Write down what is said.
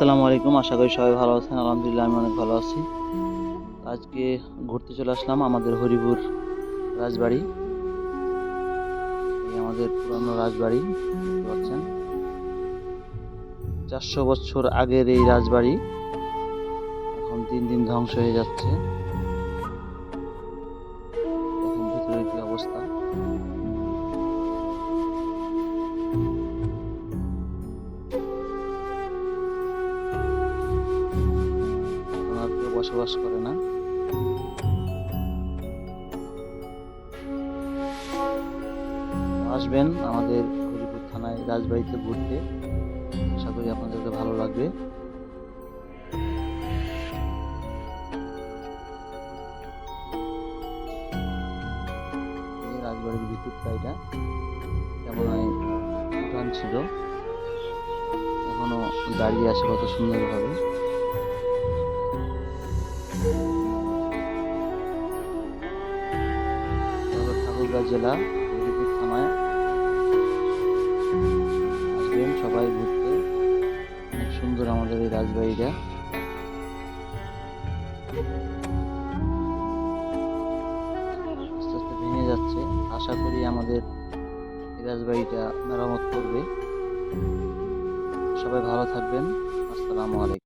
আসসালামু আলাইকুম, আশা করি সবাই ভালো আছেন। আলহামদুলিল্লাহ, আমি অনেক ভালো আছি। আজকে ঘুরতে চলে আসলাম আমাদের হরিপুর রাজবাড়ি। এই আমাদের পুরানো রাজবাড়ি, দেখতে পাচ্ছেন। চারশো বছর আগের এই রাজবাড়ি, এখন দিন দিন ধ্বংস হয়ে যাচ্ছে। এখন ভিতরে কি অবস্থা? বসবাস করে না। আসবেন আমাদের হরিপুর থানায় রাজবাড়িতে ঘুরতে। আশা করি আপনাদেরকে ভালো লাগবে। রাজবাড়ির ভিতরটা এটা। উঠান ছিল। এখনও দাঁড়িয়ে আছে কত সুন্দরভাবে। তারপর জেলা হরিপুর থানায়। আসবেন সবাই ঘুরতে। অনেক সুন্দর আমাদের এই রাজবাড়িটা। আস্তে আস্তে ভেঙে যাচ্ছে। আশা করি আমাদের এই রাজবাড়িটা মেরামত করবে। সবাই ভালো থাকবেন। আসসালামু আলাইকুম।